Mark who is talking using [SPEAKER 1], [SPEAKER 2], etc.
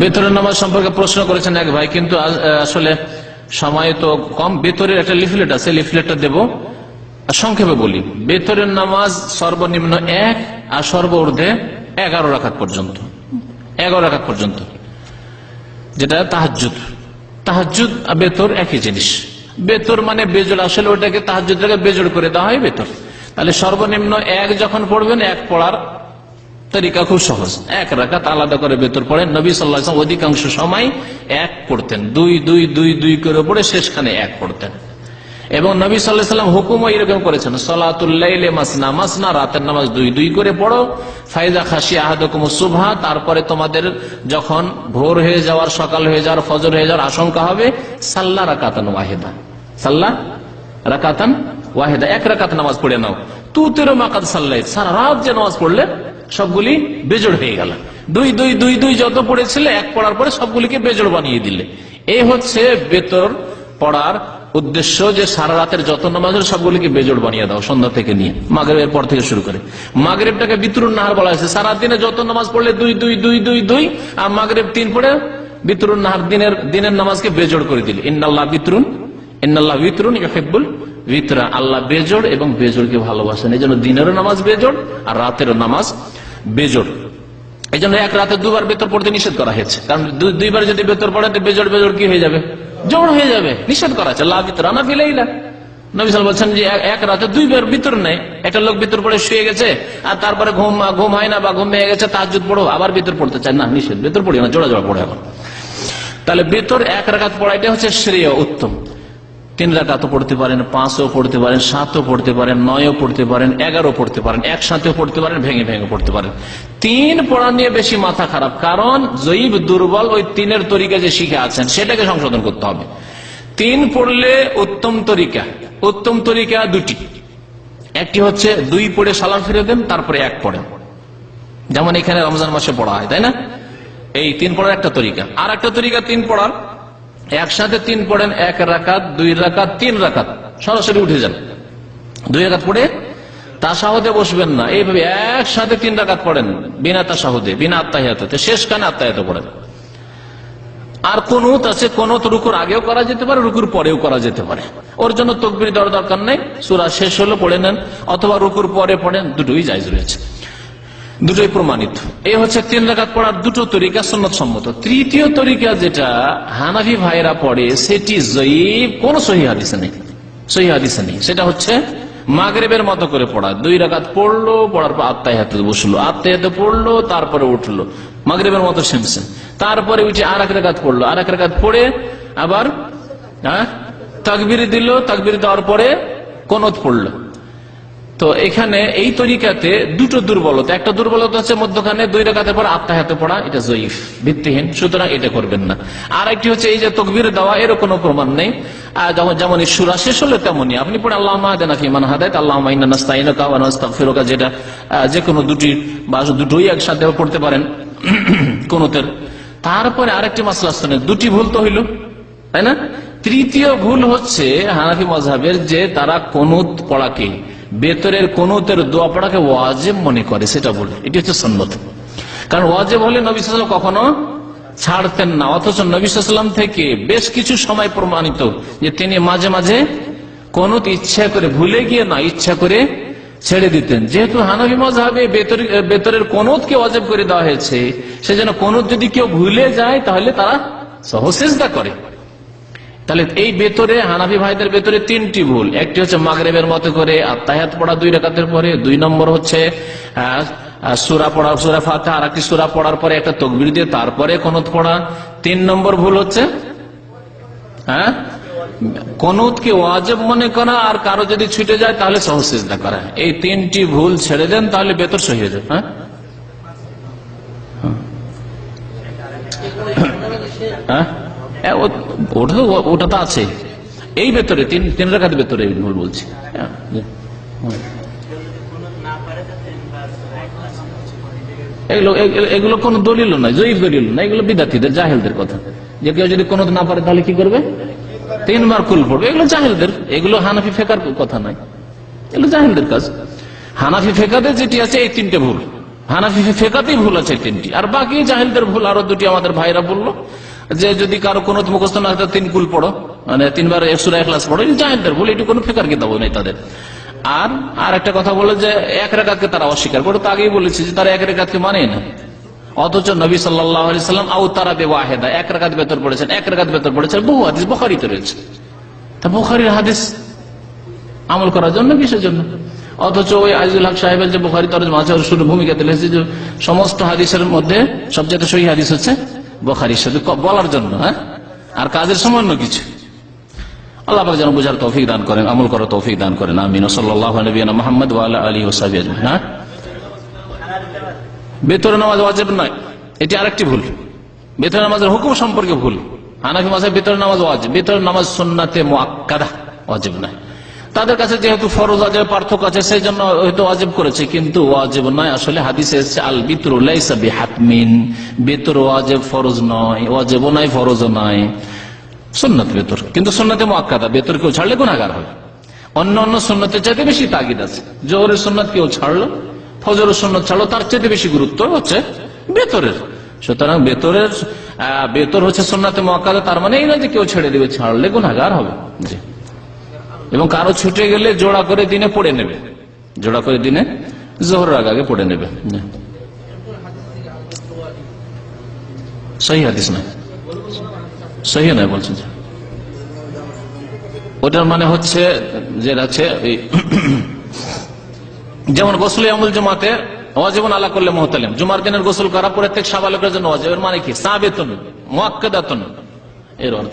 [SPEAKER 1] বেতরের নামাজ সম্পর্কে প্রশ্ন করেছেন এক ভাই, কিন্তু আসলে সময় তো কম। বেতরের একটা লিফলেট আছে লিফলেটটা দেব। সংক্ষেপে বলি বেতরের নামাজ সর্বনিম্ন এক আর সর্ব ঊর্ধ্বে এগারো রাখাত পর্যন্ত। এগারো রাখাত পর্যন্ত। যেটা তাহাজুদ তাহাজুদ আর বেতর একই জিনিস। বেতর মানে বেজোড়, আসলে ওটাকে তাহাজুদটাকে বেজোড় করে দেওয়া হয় বেতর তাহলে সর্বনিম্ন এক যখন পড়বেন, এক পড়ার তরিকা খুব সহজ। এক রাখাত আলাদা করে বেতর পড়েন। নবী সাল্লাহ অধিকাংশ সময় এক পড়তেন। দুই দুই দুই দুই করে পড়ে শেষখানে এক পড়তেন। এবং নবী সাল্লাহ সাল্লাম হুকুমও এরকম করেছেন সলাতুল্লাইলে মাসনা মাসনা, রাতের নামাজ দুই দুই করে পড়ো। ফাইদা খাসি আহাদকুম সুভা তারপরে তোমাদের যখন ভোর হয়ে যাওয়ার, সকাল হয়ে যাওয়ার, ফজর হয়ে যাওয়ার আশঙ্কা হবে, সাল্লা রাকাতান ওয়াহেদা। সাল্লা রাকাতান ওয়াহেদা। এক রাকাত নামাজ পড়ে নাও। তু তেরো মাকাত সাল্লাই সারা রাত যে নামাজ পড়লে সবগুলি বেজোড় হয়ে গেল। দুই দুই দুই দুই যত পড়েছিলে, এক পড়ার পরে সবগুলিকে বেজোড় বানিয়ে দিলে। এই হচ্ছে বেতর পড়ার উদ্দেশ্য যে সারা রাতের যত নামাজ সবগুলিকে বেজোড় বানিয়ে দাও সন্ধ্যা থেকে নিয়ে, মাগরেবের পর থেকে শুরু করে। মাগরেবটাকে বিতরুন নাহার বলা হয়েছে। সারা দিনে যত নামাজ পড়লে দুই দুই দুই দুই দুই, আর মাগরেব তিন পড়ে বিতরুন নাহার দিনের দিনের নামাজকে বেজোড় করে দিল। ইন্নাল্লাহ বিতরুন ইন্নাল্লাহ বিতরুন ইহেব্বুল বিতরা আল্লাহ বেজোড় এবং বেজোড়কে ভালোবাসেন। এই জন্য দিনেরও নামাজ বেজোড় আর রাতেরও নামাজ বেজোড়। এই জন্য এক রাতে দুবার বেতর পড়তে নিষেধ করা হয়েছে। কারণ দুইবার যদি বেতর পড়াতে বেজোড় বেজোড় কি হয়ে যাবে? জোড় হয়ে যাবে। নিষেধ করা আছে লাভ ভিতর আনা ফেলেই না নবিসাল বলছেন যে এক- রাতে দুইবার ভিতর নেই। একটা লোক ভিতর পড়ে শুয়ে গেছে আর তারপরে ঘুম ঘুম হয় না বা ঘুম ভেঙে গেছে তাহাজুদ পড়ো, আবার ভিতর পড়তে চায়। না, নিষেধ। ভেতর পড়ি না, জোড়া জোড়া পড়ে এখন। তাহলে বেতর এক রাখাত পড়াইটা হচ্ছে শ্রেয়, উত্তম। তিন রাকাতও পড়তে পারেন, পাঁচও পড়তে পারেন, সাতও পড়তে পারেন, নয়ও পড়তে পারেন, এগারো পড়তে পারেন, একসাথেও পড়তে পারেন, ভেঙে ভেঙে পড়তে পারেন। তিন পড়া নিয়ে বেশি মাথা খারাপ, কারণ জৈব দুর্বল ওই তিনের তরিকা যে শিখে আছেন, সেটাকে সংশোধন করতে হবে। তিন পড়লে উত্তম তরিকা উত্তম তরিকা দুটি। একটি হচ্ছে দুই পড়ে সালাম ফিরে দেন, তারপরে এক পড়েন। যেমন এখানে রমজান মাসে পড়া হয়, তাই না? এই তিন পড়ার একটা তরিকা। আর একটা তরিকা তিন পড়ার একসাথে তিন পড়েন, এক রাকাত, দুই রাকাত, তিন রাকাত। সরাসরি উঠে যান। দুই রাকাত পড়ে তাসাহদে বসবেন না। এইভাবে একসাথে তিন রাকাত পড়েন, বিনা তাসাহদে, বিনা আত্মাহিয়াতে। শেষ কানে আত্মাহিয়াতে পড়েন। আর কোনুত আছে, কোনুত রুকুর আগেও করা যেতে পারে, রুকুর পরেও করা যেতে পারে। ওর জন্য তকবির দেওয়ার দরকার নেই। সুরা শেষ হলো, পড়ে নেন। অথবা রুকুর পরে পড়েন, দুটোই জায়জ রয়েছে। দুটোই প্রমাণিত। এই হচ্ছে তিন রাকাত পড়ার দুটো তরিকা সন্ন্যত সম্মত তৃতীয় তরিকা যেটা হানাফি ভাইরা পড়ে, সেটি জয়ীব, কোন সহি নেই। সহি নেই। সেটা হচ্ছে মাগরেবের মতো করে পড়া। দুই রাকাত পড়ল, পড়ার পর আত্মায় হাতে বসল। আত্মায় হাতে পড়ল, তারপরে উঠল। মাগরেবের মতো সেমসেন তারপরে উঠে আর এক রেখাত পড়ল। আর এক রেখাত পড়ে আবার হ্যাঁ তাকবির দিল। তাকবির দেওয়ার পরে কোনত পড়ল। তো এখানে এই তরিকাতে দুটো দুর্বলতা। একটা দুর্বলতা হচ্ছে মধ্যখানে দুই রেখাতে পর আত্মাহাতে পড়া, এটা জয়ীফ, ভিত্তিহীন, সুতরাং এটা করবেন না। আর একটি হচ্ছে এই যে তকবির দেওয়া এর কোনো প্রমাণ নেই। যেমন সুরা শেষ হলে তেমনই। আপনি পড়ে আল্লাহ মাহাদেনাফি মান হাদায়ত আল্লাহ ফেরোকা যেটা যে কোনো দুটি বা দুটোই একসাথে পড়তে পারেন কোনতের। তারপরে আরেকটি মাসলা আসতে দুটি ভুল তো হইল, তাই না? তৃতীয় ভুল হচ্ছে হানাফি মজাবের যে তারা কনুত পড়াকে বেতরের কনুতের দোয়া পড়াকে ওয়াজেব মনে করে, সেটা বলে। এটি হচ্ছে সন্ন্যত কারণ ওয়াজেব হলে নবী সাল্লাম কখনো ছাড়তেন না, অথচ নবিসাল্লাম থেকে বেশ কিছু সময় প্রমাণিত যে তিনি মাঝে মাঝে কনুত ইচ্ছা করে ভুলে গিয়ে না, ইচ্ছা করে ছেড়ে দিতেন। যেহেতু হানাবি মজাবে বেতরের কনুতকে অজেব করে দেওয়া হয়েছে, সেজন্য কনুত যদি কেউ ভুলে যায়, তাহলে তারা সহসেজদা করে। তাহলে এই বেতরে হানাফি ভাইদের ভেতরে তিনটি ভুল। একটি হচ্ছে মাগরেবের মতো করে আত্মাহাত পড়া দুই রেখাতের পরে, দুই নম্বর হচ্ছে সুরা পড়া, সুরা ফাতে আর একটি সুরা পড়ার পরে একটা তকবির দিয়ে তারপরে কনুত পড়া। তিন নম্বর ভুল হচ্ছে হ্যাঁ? কনুতকে ওয়াজেব মনে করা আর কারও যদি ছুটে যায় তাহলে সহসিজদা করা। এই তিনটি ভুল ছেড়ে দেন তাহলে বেতর সহি হয়ে যাবে হ্যাঁ? হ্যাঁ? ওটা তো ওটা তো আছে। এই ভেতরে তিন তিন রাখাত ভেতরে ভুল বলছি। হ্যাঁ, এগুলো কোন দলিল নয় জয়ীফ দলিল না এগুলো বিদ্যার্থীদের জাহেলদের কথা। যে কেউ যদি কোনো না পারে তাহলে কি করবে? তিনবার কুল পড়বে এগুলো জাহেলদের। এগুলো হানাফি ফেকার কথা নয়। এগুলো জাহেলদের কাজ। হানাফি ফেকাদের যেটি আছে এই তিনটে ভুল। হানাফি ফেকাতেই ভুল আছে তিনটি। আর বাকি জাহেলদের ভুল আরও দুটি আমাদের ভাইরা বলল। যে যদি কারও কোনো মুখস্থ না তিন কুল পড়ো। মানে তিনবার একশোরা ক্লাস পড়ো এই জাহিলদের ভুল, এটি কোনো ফেকার কিতাব নেই তাদের। আর আর একটা কথা বলে যে এক রেখাতকে তারা অস্বীকার করে, তো আগেই বলেছি যে তারা এক রেখাতকে মানে না। অথচ নবী সাল্লাম, আউ তারা আহেদা এক রেখাত বেতর পড়েছেন, এক রেখাত বেতর পড়েছেন, বহু হাদিস বখারিতে রয়েছে। তা বখারির হাদিস আমল করার জন্য, কিসের জন্য? অথচ ওই আজিজুল হক সাহেবের যে বুখারি তরজ মাছের শুরু ভূমিকা দিলেছে যে সমস্ত হাদিসের মধ্যে সবচেয়ে সহি হাদিস হচ্ছে সাথে ক- বলার জন্য হ্যাঁ? আর কাজের সামান্য কিছু। আল্লাহ যেন বুঝার তৌফিক দান করেন, আমল করার তৌফিক দান করেন, আমিন। সাল্লাহ মোহাম্মদ আলী হ্যাঁ? বেতরে নামাজ ওয়াজেব নয়। এটি আরেকটি ভুল। বেতরে নামাজের হুকুম সম্পর্কে ভুল। হানাফি মাসে বেতরে নামাজ ওয়াজেব। বেতরে নামাজ সুন্নাতে মুআক্কাদা ওয়াজেব নয়। তাদের কাছে যেহেতু ফরজ অজেব পার্থক্য আছে সেই জন্য হয়তো ওয়াজিব করেছে। কিন্তু ওয়াজিব নয়, আসলে হাদিসে এসেছে, আল বিতরু লাইসা বিহাতমিন। বেতর ওয়াজিব ফরজ নয়, ওয়াজিবও নয়, ফরজও নয়। সুন্নত বেতর। কিন্তু সুন্নতে মোয়াক্কাদা বেতর কেউ ছাড়লে গুণাগার হবে। অন্য অন্য সুন্নতের চাইতে বেশি তাগিদ আছে। জোহরের সুন্নত কেউ ছাড়লো, ফজরের সুন্নত ছাড়লো, তার চাইতে বেশি গুরুত্ব হচ্ছে বেতরের। সুতরাং বেতরের বেতর হচ্ছে সুন্নাতে মোয়াক্কাদা তার মানে এই নয় যে কেউ ছেড়ে দেবে, ছাড়লে গুণাগার হবে। জি। এবং কারও ছুটে গেলে জোড়া করে দিনে পড়ে নেবে। জোড়া করে দিনে জোহরের আগে আগে পড়ে নেবে। সহি হাদিস নয়। সহি নয় বলছেন। ওটার মানে হচ্ছে যে আছে যেমন গোসলে আমল জমাতে ওয়াজিবন আলা করলে মহতালিম। জুমার দিনের গোসল করা প্রত্যেক সাবালকের জন্য ওয়াজিবের মানে কি? সাবেতন মোয়াক্কেদাতন। এর অর্থ।